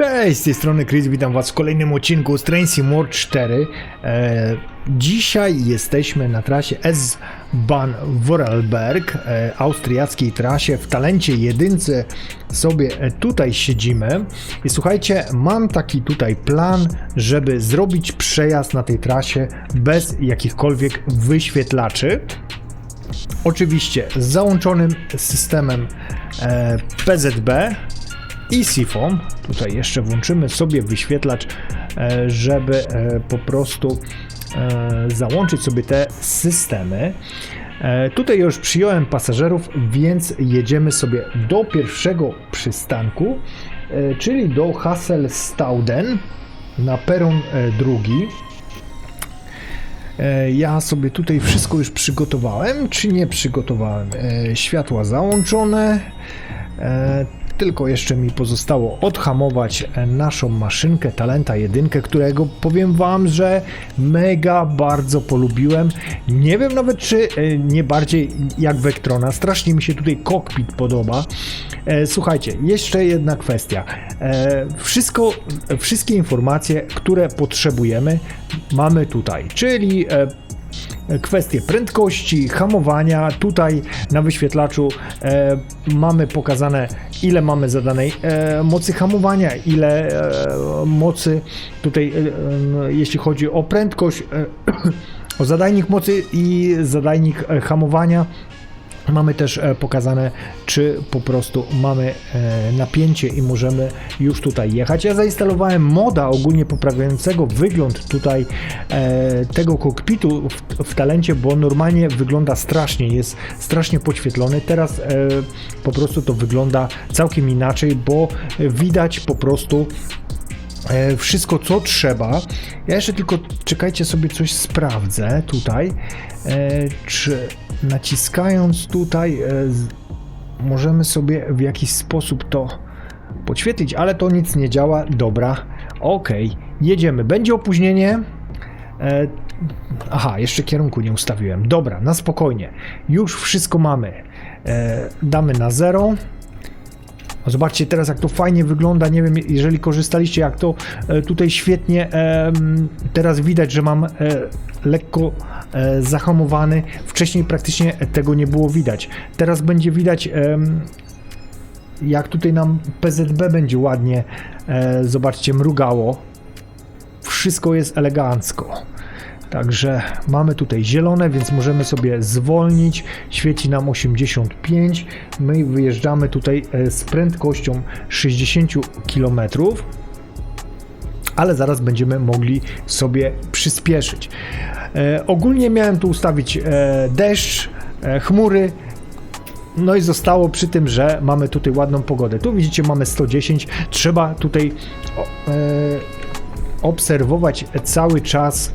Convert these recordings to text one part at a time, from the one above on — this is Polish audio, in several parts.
Cześć, z tej strony Chris, witam was w kolejnym odcinku z Train Sim 4. E, dzisiaj jesteśmy na trasie S-Bahn Vorarlberg, e, austriackiej trasie. W talencie jedynce sobie tutaj siedzimy. I słuchajcie, mam taki tutaj plan, żeby zrobić przejazd na tej trasie bez jakichkolwiek wyświetlaczy. Oczywiście z załączonym systemem e, PZB i Sifon. Tutaj jeszcze włączymy sobie wyświetlacz, e, żeby e, po prostu e, załączyć sobie te systemy. Tutaj już przyjąłem pasażerów, więc jedziemy sobie do pierwszego przystanku, czyli do Hasselstauden na peron drugi. Ja sobie tutaj wszystko już przygotowałem, czy nie przygotowałem? Światła załączone. Tylko jeszcze mi pozostało odhamować e, naszą maszynkę Talenta 1, którego powiem Wam, że mega bardzo polubiłem. Nie wiem nawet, czy e, nie bardziej jak Vectrona. Strasznie mi się tutaj kokpit podoba. E, Słuchajcie, jeszcze jedna kwestia. Wszystko, wszystkie informacje, które potrzebujemy, mamy tutaj, czyli kwestie prędkości, hamowania. Tutaj na wyświetlaczu e, mamy pokazane, ile mamy zadanej e, mocy hamowania, ile e, mocy tutaj, e, e, jeśli chodzi o prędkość, e, o zadajnik mocy i zadajnik e, hamowania. Mamy też e, pokazane, czy po prostu mamy e, napięcie i możemy już tutaj jechać. Ja zainstalowałem moda ogólnie poprawiającego wygląd tutaj e, tego kokpitu w, talencie, bo normalnie wygląda strasznie, jest strasznie podświetlony. Teraz po prostu to wygląda całkiem inaczej, bo widać po prostu wszystko co trzeba. Ja jeszcze tylko czekajcie sobie coś sprawdzę tutaj. E, czy naciskając tutaj e, możemy sobie w jakiś sposób to podświetlić, ale to nic nie działa. Dobra, okej, jedziemy. Będzie opóźnienie. E, aha, jeszcze kierunku nie ustawiłem. Dobra, na spokojnie. Już wszystko mamy. E, damy na zero. Zobaczcie teraz, jak to fajnie wygląda. Nie wiem, jeżeli korzystaliście, jak to e, tutaj świetnie teraz widać, że mam e, lekko e, zahamowany. Wcześniej praktycznie tego nie było widać. Teraz będzie widać, jak tutaj nam PZB będzie ładnie, zobaczcie, mrugało. Wszystko jest elegancko. Także mamy tutaj zielone, więc możemy sobie zwolnić. Świeci nam 85. My wyjeżdżamy tutaj e, z prędkością 60 km. Ale zaraz będziemy mogli sobie przyspieszyć. E, ogólnie miałem tu ustawić e, deszcz, e, chmury, no i zostało przy tym, że mamy tutaj ładną pogodę. Tu widzicie, mamy 110. Trzeba tutaj e, obserwować cały czas,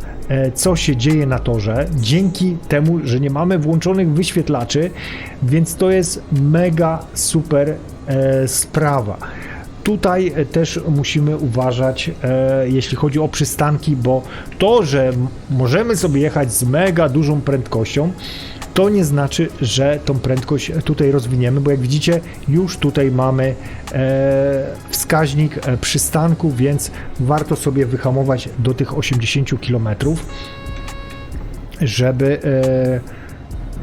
co się dzieje na torze, dzięki temu, że nie mamy włączonych wyświetlaczy, więc to jest mega super e, sprawa. Tutaj e, też musimy uważać, e, jeśli chodzi o przystanki, bo to, że możemy sobie jechać z mega dużą prędkością, to nie znaczy, że tą prędkość tutaj rozwiniemy, bo jak widzicie, już tutaj mamy e, wskaźnik e, przystanku, więc warto sobie wyhamować do tych 80 km, żeby, e,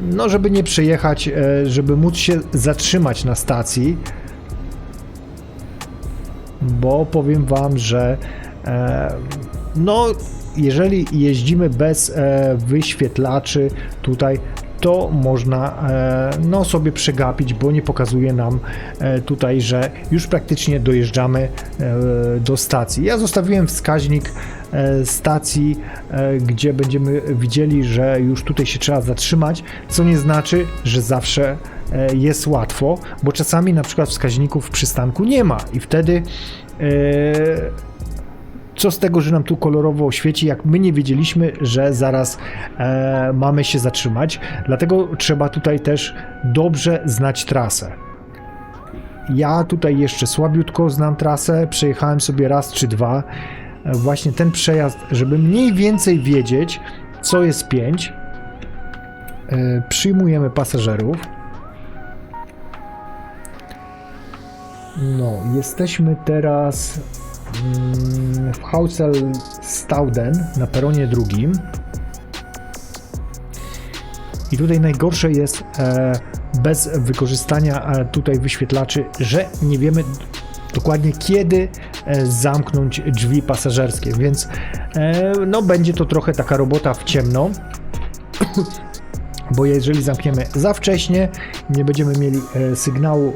no, żeby nie przejechać, żeby móc się zatrzymać na stacji, bo powiem Wam, że no, jeżeli jeździmy bez wyświetlaczy tutaj, to można e, no, sobie przegapić, bo nie pokazuje nam e, tutaj, że już praktycznie dojeżdżamy e, do stacji. Ja zostawiłem wskaźnik stacji, gdzie będziemy widzieli, że już tutaj się trzeba zatrzymać, co nie znaczy, że zawsze jest łatwo, bo czasami na przykład wskaźników w przystanku nie ma i wtedy co z tego, że nam tu kolorowo świeci, jak my nie wiedzieliśmy, że zaraz e, mamy się zatrzymać. Dlatego trzeba tutaj też dobrze znać trasę. Ja tutaj jeszcze słabiutko znam trasę, przejechałem sobie raz czy dwa. E, Właśnie ten przejazd, żeby mniej więcej wiedzieć, co jest 5. E, przyjmujemy pasażerów. No, jesteśmy teraz w Hausel Stauden na peronie drugim. I tutaj najgorsze jest e, bez wykorzystania e, tutaj wyświetlaczy, że nie wiemy dokładnie kiedy e, zamknąć drzwi pasażerskie, więc no będzie to trochę taka robota w ciemno. Bo jeżeli zamkniemy za wcześnie, nie będziemy mieli sygnału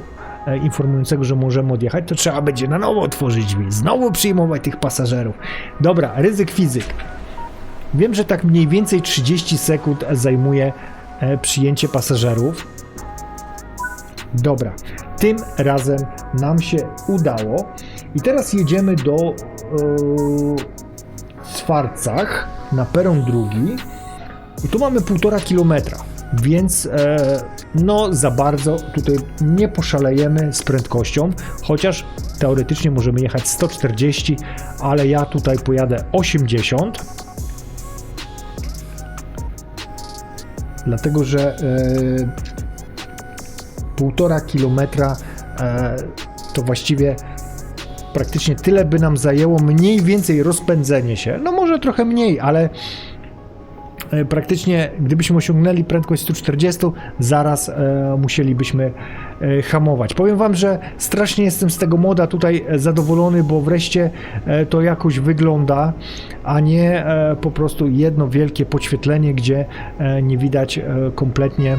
informującego, że możemy odjechać, to trzeba będzie na nowo otworzyć drzwi, znowu przyjmować tych pasażerów. Dobra, ryzyk fizyk. Wiem, że tak mniej więcej 30 sekund zajmuje e, przyjęcie pasażerów. Dobra, tym razem nam się udało. I teraz jedziemy do e, Swarcach na peron drugi. I tu mamy półtora kilometra, więc e, no za bardzo tutaj nie poszalejemy z prędkością, chociaż teoretycznie możemy jechać 140, ale ja tutaj pojadę 80. Dlatego, że e, półtora kilometra e, to właściwie praktycznie tyle by nam zajęło mniej więcej rozpędzenie się. No może trochę mniej, ale praktycznie gdybyśmy osiągnęli prędkość 140, zaraz e, musielibyśmy e, hamować. Powiem wam, że strasznie jestem z tego moda tutaj e, zadowolony, bo wreszcie e, to jakoś wygląda, a nie e, po prostu jedno wielkie podświetlenie, gdzie e, nie widać e, kompletnie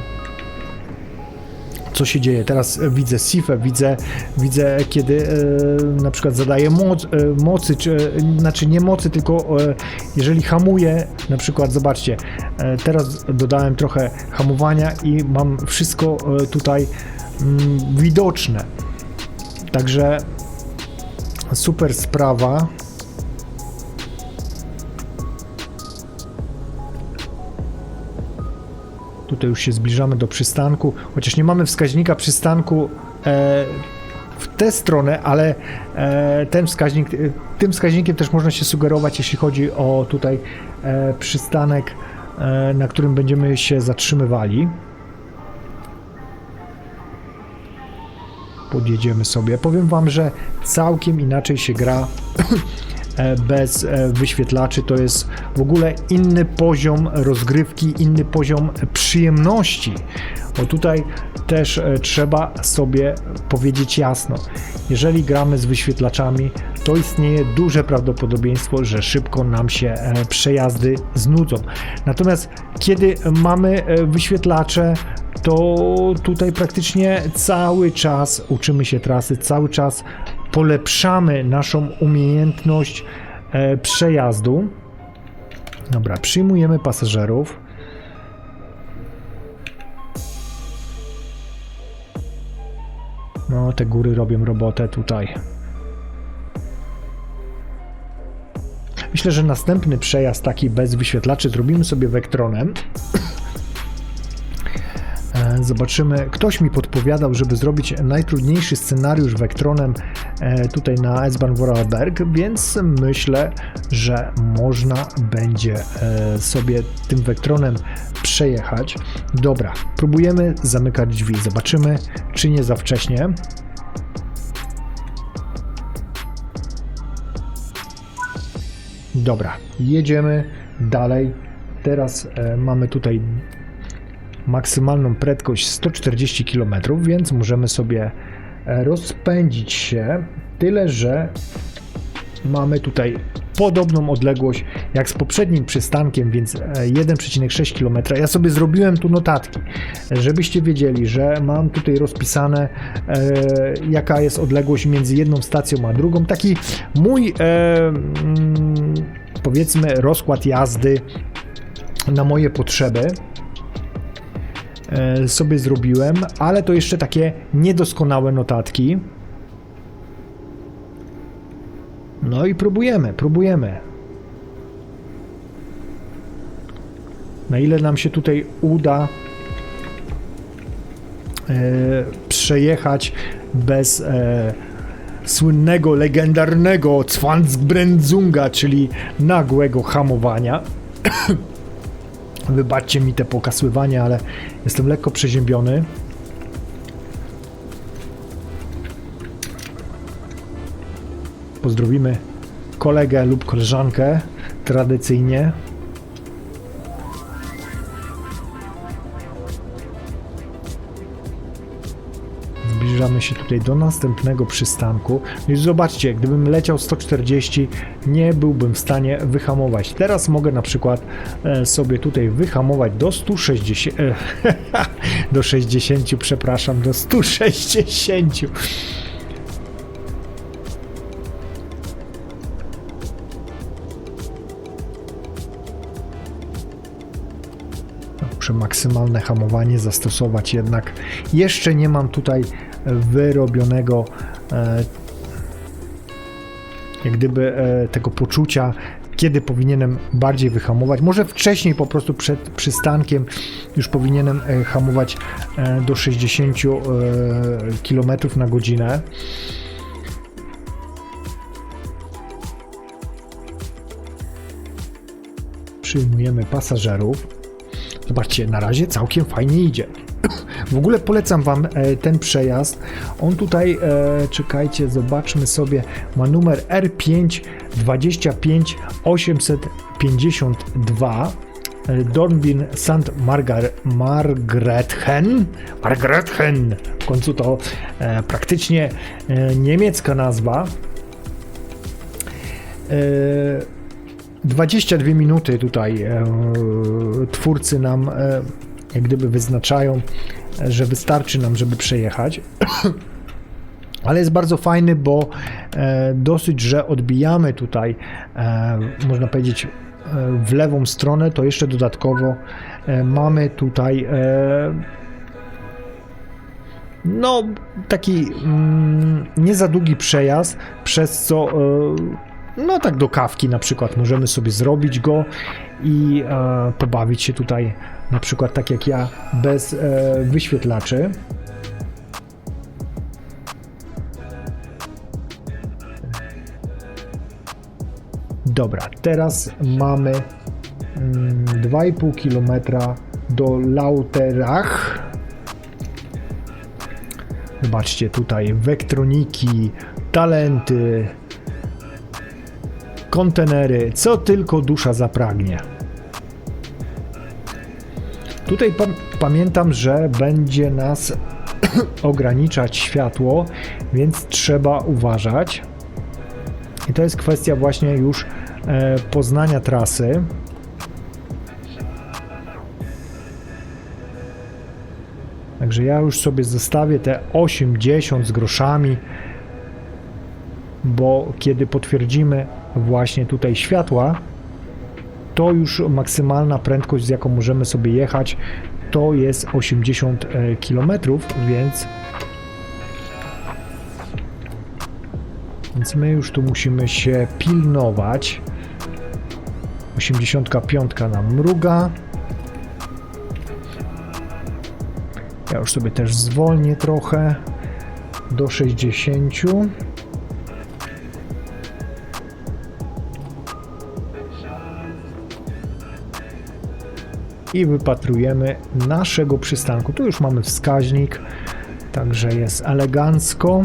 co się dzieje. Teraz widzę sifę, widzę, widzę kiedy e, na przykład zadaję moc, e, mocy, czy, e, znaczy nie mocy, tylko e, jeżeli hamuję, na przykład zobaczcie, e, teraz dodałem trochę hamowania i mam wszystko e, tutaj mm, widoczne. Także super sprawa. Tutaj już się zbliżamy do przystanku, chociaż nie mamy wskaźnika przystanku e, w tę stronę, ale e, ten wskaźnik, tym wskaźnikiem też można się sugerować, jeśli chodzi o tutaj e, przystanek, e, na którym będziemy się zatrzymywali. Podjedziemy sobie. Powiem Wam, że całkiem inaczej się gra bez e, wyświetlaczy. To jest w ogóle inny poziom rozgrywki, inny poziom przyjemności. Bo tutaj też e, trzeba sobie powiedzieć jasno, jeżeli gramy z wyświetlaczami, to istnieje duże prawdopodobieństwo, że szybko nam się e, przejazdy znudzą. Natomiast kiedy mamy e, wyświetlacze, to tutaj praktycznie cały czas uczymy się trasy, cały czas polepszamy naszą umiejętność e, przejazdu. Dobra, przyjmujemy pasażerów. No, te góry robią robotę tutaj. Myślę, że następny przejazd taki bez wyświetlaczy zrobimy sobie wektronem. E, Zobaczymy. Ktoś mi podpowiadał, żeby zrobić najtrudniejszy scenariusz wektronem tutaj na S-Bahn Vorarlberg, więc myślę, że można będzie e, sobie tym wektronem przejechać. Dobra, próbujemy zamykać drzwi. Zobaczymy, czy nie za wcześnie. Dobra, jedziemy dalej. Teraz e, mamy tutaj maksymalną prędkość 140 km, więc możemy sobie e, rozpędzić się tyle, że mamy tutaj podobną odległość jak z poprzednim przystankiem, więc e, 1,6 km. Ja sobie zrobiłem tu notatki, żebyście wiedzieli, że mam tutaj rozpisane e, jaka jest odległość między jedną stacją a drugą. Taki mój e, mm, powiedzmy rozkład jazdy na moje potrzeby e, sobie zrobiłem, ale to jeszcze takie niedoskonałe notatki. No i próbujemy, próbujemy. Na ile nam się tutaj uda e, przejechać bez e, słynnego, legendarnego Zwanzbrenzunga, czyli nagłego hamowania. Wybaczcie mi te pokasływania, ale jestem lekko przeziębiony. Pozdrowimy kolegę lub koleżankę tradycyjnie. Zbliżamy się tutaj do następnego przystanku. No I zobaczcie, gdybym leciał 140, nie byłbym w stanie wyhamować. Teraz mogę na przykład e, sobie tutaj wyhamować do 160, e, do 60, przepraszam, do 160. Muszę maksymalne hamowanie zastosować, jednak jeszcze nie mam tutaj wyrobionego e, jak gdyby e, tego poczucia, kiedy powinienem bardziej wyhamować. Może wcześniej po prostu przed przystankiem już powinienem e, hamować do 60 e, km na godzinę. Przyjmujemy pasażerów. Zobaczcie, na razie całkiem fajnie idzie. W ogóle polecam Wam e, ten przejazd. On tutaj, e, czekajcie, zobaczmy sobie, ma numer R5 25 852. e, Dornbin St. Margar Margrethen. Margrethen. W końcu to e, praktycznie e, niemiecka nazwa. E, 22 minuty tutaj e, twórcy nam e, jak gdyby wyznaczają, że wystarczy nam, żeby przejechać. Ale jest bardzo fajny, bo e, dosyć, że odbijamy tutaj, e, można powiedzieć, e, w lewą stronę, to jeszcze dodatkowo mamy tutaj no taki mm, nie za długi przejazd, przez co no tak do kawki na przykład możemy sobie zrobić go i pobawić się tutaj na przykład tak jak ja bez e, wyświetlaczy. Dobra, teraz mamy mm, 2,5 km do Lauterach. Zobaczcie tutaj wektroniki, talenty, kontenery, co tylko dusza zapragnie. Tutaj pa pamiętam, że będzie nas ograniczać światło, więc trzeba uważać. I to jest kwestia właśnie już e, poznania trasy. Także ja już sobie zostawię te 80 z groszami, bo kiedy potwierdzimy właśnie tutaj światła, to już maksymalna prędkość, z jaką możemy sobie jechać, to jest 80 km, więc więc my już tu musimy się pilnować. 85 nam mruga. Ja już sobie też zwolnię trochę do 60. i wypatrujemy naszego przystanku. Tu już mamy wskaźnik, także jest elegancko.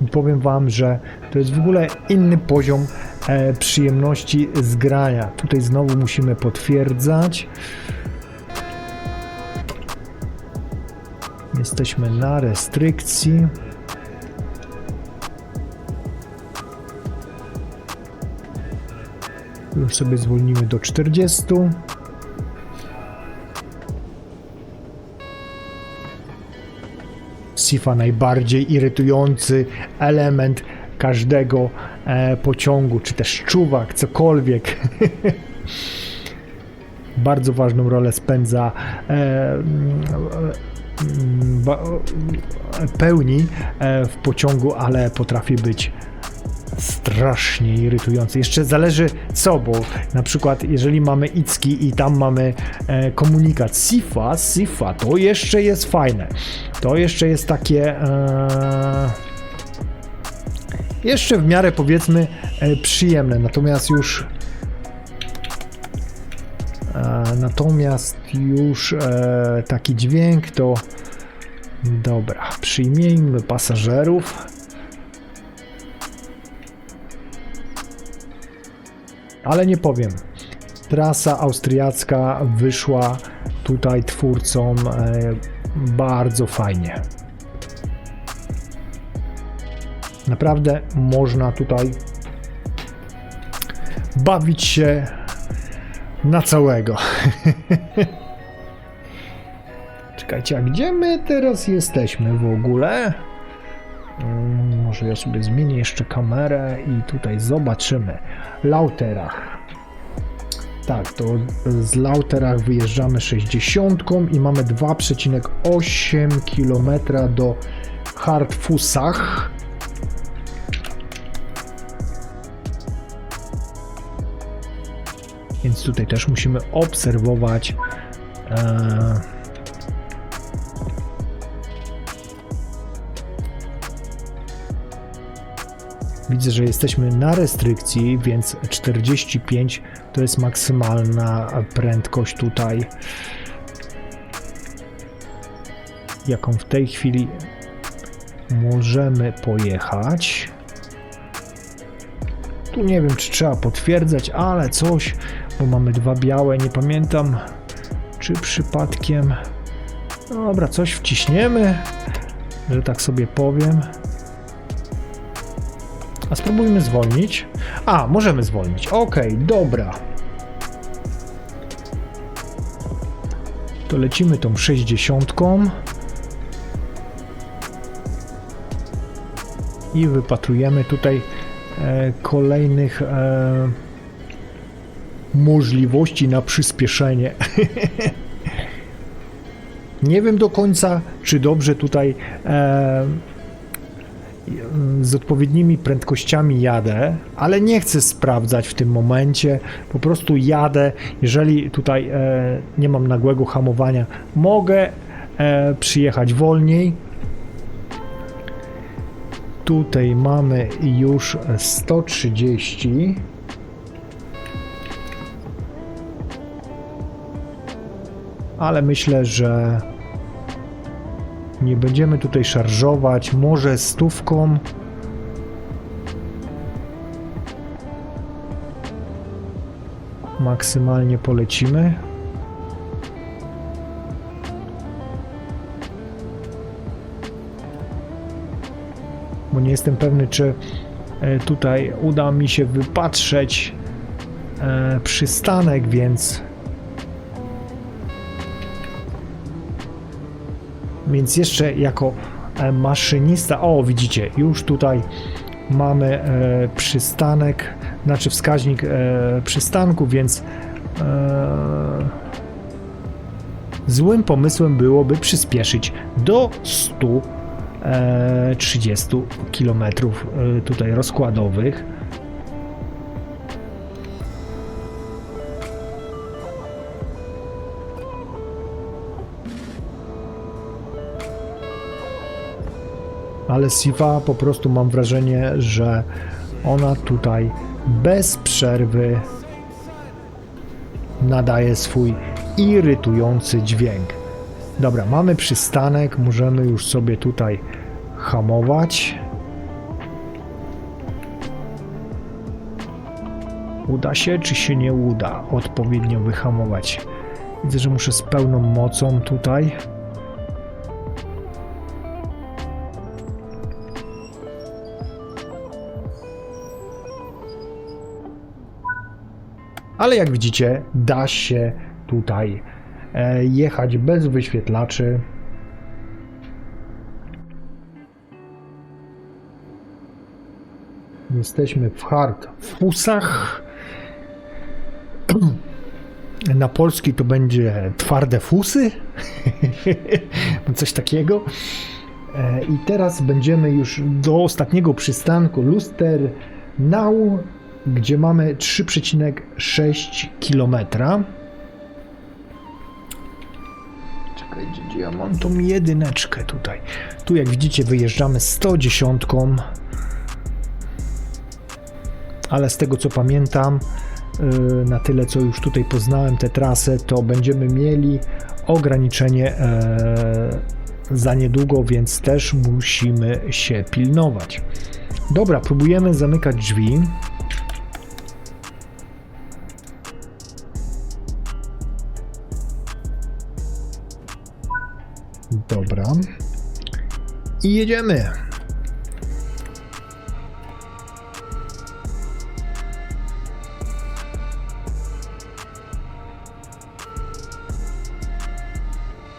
I powiem Wam, że to jest w ogóle inny poziom e, przyjemności z grania. Tutaj znowu musimy potwierdzać. Jesteśmy na restrykcji. Już sobie zwolnimy do 40. Sifa najbardziej irytujący element każdego e, pociągu, czy też czuwak, cokolwiek. Bardzo ważną rolę spędza e, pełni e, w pociągu, ale potrafi być strasznie irytujący. Jeszcze zależy co, bo na przykład jeżeli mamy Icki i tam mamy e, komunikat Sifa, Sifa, to jeszcze jest fajne. To jeszcze jest takie e, jeszcze w miarę powiedzmy przyjemne, natomiast już natomiast już e, taki dźwięk to dobra, przyjmijmy pasażerów. Ale nie powiem. Trasa austriacka wyszła tutaj twórcom e, bardzo fajnie. Naprawdę można tutaj bawić się na całego. Czekajcie, a gdzie my teraz jesteśmy w ogóle? Mm, Może ja sobie zmienię jeszcze kamerę i tutaj zobaczymy. Lauterach. Tak, to z Lauterach wyjeżdżamy 60 i mamy 2,8 km do Hartfusach. Więc tutaj też musimy obserwować e, Widzę, że jesteśmy na restrykcji, więc 45 to jest maksymalna prędkość tutaj, jaką w tej chwili możemy pojechać. Tu nie wiem, czy trzeba potwierdzać, ale coś, bo mamy dwa białe, nie pamiętam, czy przypadkiem. Dobra, coś wciśniemy, że tak sobie powiem. A spróbujmy zwolnić. A, możemy zwolnić. Okej, dobra. To lecimy tą 60. I wypatrujemy tutaj e, kolejnych e, możliwości na przyspieszenie. Nie wiem do końca, czy dobrze tutaj e, z odpowiednimi prędkościami jadę, ale nie chcę sprawdzać w tym momencie. Po prostu jadę. Jeżeli tutaj e, nie mam nagłego hamowania, mogę e, przyjechać wolniej. Tutaj mamy już 130. Ale myślę, że nie będziemy tutaj szarżować. Może stówką. Maksymalnie polecimy. Bo nie jestem pewny, czy e, tutaj uda mi się wypatrzeć e, przystanek, więc Więc jeszcze jako e, maszynista, o widzicie, już tutaj mamy e, przystanek, znaczy wskaźnik e, przystanku, więc złym pomysłem byłoby przyspieszyć do 130 km tutaj rozkładowych. Ale Siva po prostu mam wrażenie, że ona tutaj bez przerwy nadaje swój irytujący dźwięk. Dobra, mamy przystanek, możemy już sobie tutaj hamować. Uda się, czy się nie uda odpowiednio wyhamować? Widzę, że muszę z pełną mocą tutaj. Ale jak widzicie, da się tutaj e, jechać bez wyświetlaczy. Jesteśmy w hard fusach. Na polski to będzie twarde fusy. Coś takiego. E, I teraz będziemy już do ostatniego przystanku Luster Now gdzie mamy 3,6 km. Czekaj, gdzie, gdzie ja mam tą jedyneczkę tutaj. Tu jak widzicie wyjeżdżamy 110. Ale z tego co pamiętam, y, na tyle co już tutaj poznałem tę trasę, to będziemy mieli ograniczenie e, za niedługo, więc też musimy się pilnować. Dobra, próbujemy zamykać drzwi. Dobra. I jedziemy.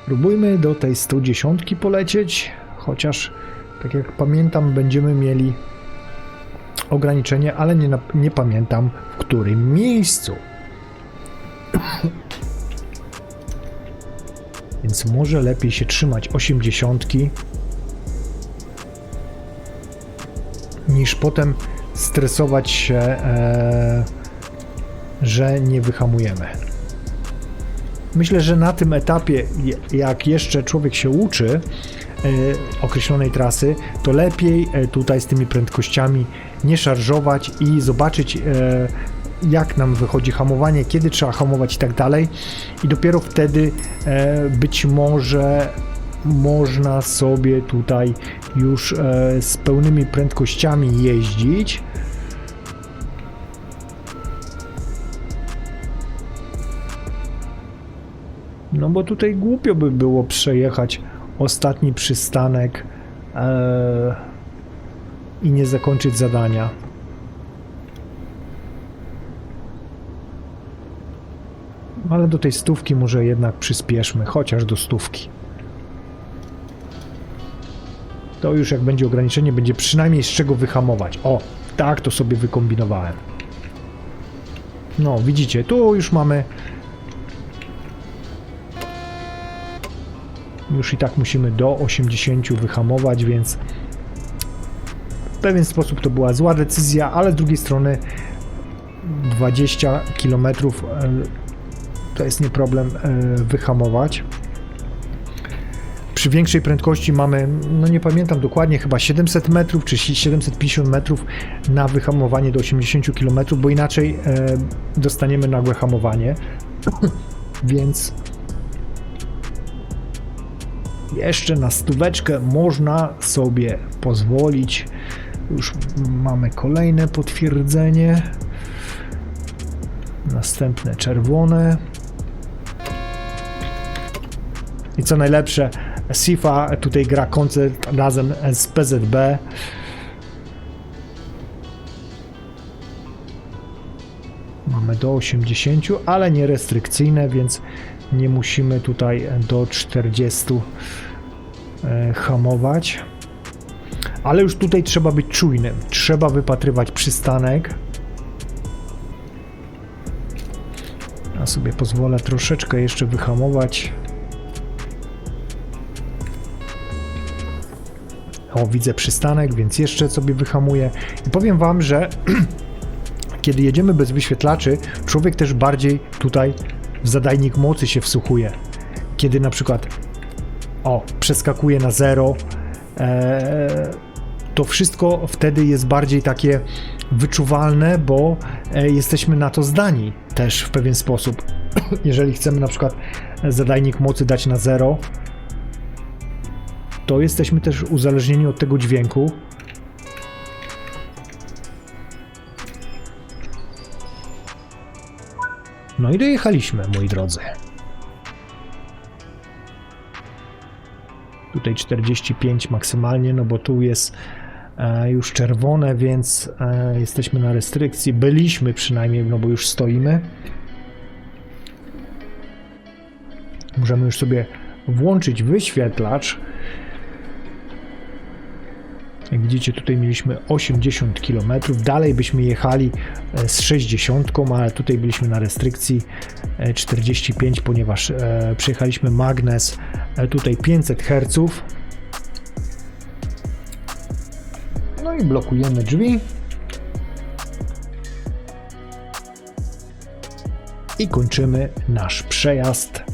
Próbujmy do tej 110 polecieć, chociaż tak jak pamiętam będziemy mieli ograniczenie, ale nie, nie pamiętam w którym miejscu. Więc może lepiej się trzymać 80 niż potem stresować się, e, że nie wyhamujemy. Myślę, że na tym etapie, jak jeszcze człowiek się uczy e, określonej trasy, to lepiej e, tutaj z tymi prędkościami nie szarżować i zobaczyć, e, jak nam wychodzi hamowanie, kiedy trzeba hamować i tak dalej. I dopiero wtedy e, być może można sobie tutaj już e, z pełnymi prędkościami jeździć. No bo tutaj głupio by było przejechać ostatni przystanek e, i nie zakończyć zadania. Ale do tej stówki może jednak przyspieszmy, chociaż do stówki. To już jak będzie ograniczenie, będzie przynajmniej z czego wyhamować. O, tak to sobie wykombinowałem. No, widzicie, tu już mamy już i tak musimy do 80 wyhamować, więc w pewien sposób to była zła decyzja, ale z drugiej strony 20 km to jest nie problem e, wyhamować. Przy większej prędkości mamy, no nie pamiętam dokładnie, chyba 700 metrów czy 750 metrów na wyhamowanie do 80 km, bo inaczej e, dostaniemy nagłe hamowanie. Więc jeszcze na stóweczkę można sobie pozwolić. Już mamy kolejne potwierdzenie. Następne czerwone. I co najlepsze, SIFA tutaj gra koncert razem z PZB. Mamy do 80, ale nie restrykcyjne, więc nie musimy tutaj do 40 e, hamować. Ale już tutaj trzeba być czujnym. Trzeba wypatrywać przystanek. Ja sobie pozwolę troszeczkę jeszcze wyhamować. O, widzę przystanek, więc jeszcze sobie wyhamuję. I powiem Wam, że kiedy jedziemy bez wyświetlaczy, człowiek też bardziej tutaj w zadajnik mocy się wsłuchuje. Kiedy na przykład o, przeskakuje na zero, e, to wszystko wtedy jest bardziej takie wyczuwalne, bo e, jesteśmy na to zdani też w pewien sposób. Jeżeli chcemy na przykład zadajnik mocy dać na zero, to jesteśmy też uzależnieni od tego dźwięku. No i dojechaliśmy, moi drodzy. Tutaj 45 maksymalnie, no bo tu jest e, już czerwone, więc e, jesteśmy na restrykcji. Byliśmy przynajmniej, no bo już stoimy. Możemy już sobie włączyć wyświetlacz. Jak widzicie, tutaj mieliśmy 80 km. Dalej byśmy jechali e, z 60, ale tutaj byliśmy na restrykcji e, 45, ponieważ e, przejechaliśmy magnes e, tutaj 500 Hz. No i blokujemy drzwi. I kończymy nasz przejazd.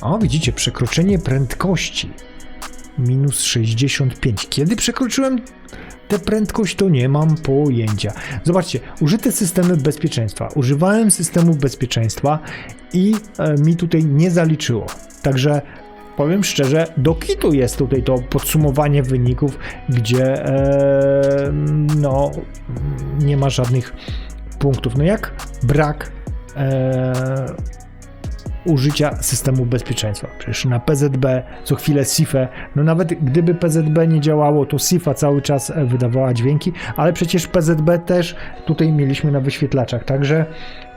O, widzicie, przekroczenie prędkości. Minus 65. Kiedy przekroczyłem tę prędkość to nie mam pojęcia. Zobaczcie, użyte systemy bezpieczeństwa. Używałem systemu bezpieczeństwa i e, mi tutaj nie zaliczyło. Także powiem szczerze, do kitu jest tutaj to podsumowanie wyników, gdzie e, no nie ma żadnych punktów. No jak brak e, użycia systemu bezpieczeństwa. Przecież na PZB co chwilę SIFE, no nawet gdyby PZB nie działało, to SIFA cały czas e, wydawała dźwięki, ale przecież PZB też tutaj mieliśmy na wyświetlaczach, także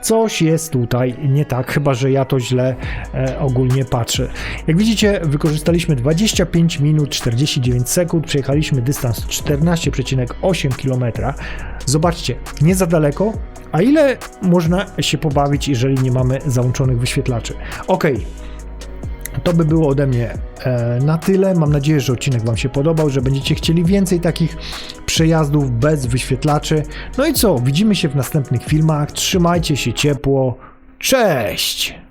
coś jest tutaj nie tak, chyba że ja to źle e, ogólnie patrzę. Jak widzicie, wykorzystaliśmy 25 minut 49 sekund, przejechaliśmy dystans 14,8 km. Zobaczcie, nie za daleko, a ile można się pobawić, jeżeli nie mamy załączonych wyświetlaczy? Ok, to by było ode mnie e, na tyle. Mam nadzieję, że odcinek Wam się podobał, że będziecie chcieli więcej takich przejazdów bez wyświetlaczy. No i co? Widzimy się w następnych filmach. Trzymajcie się ciepło. Cześć!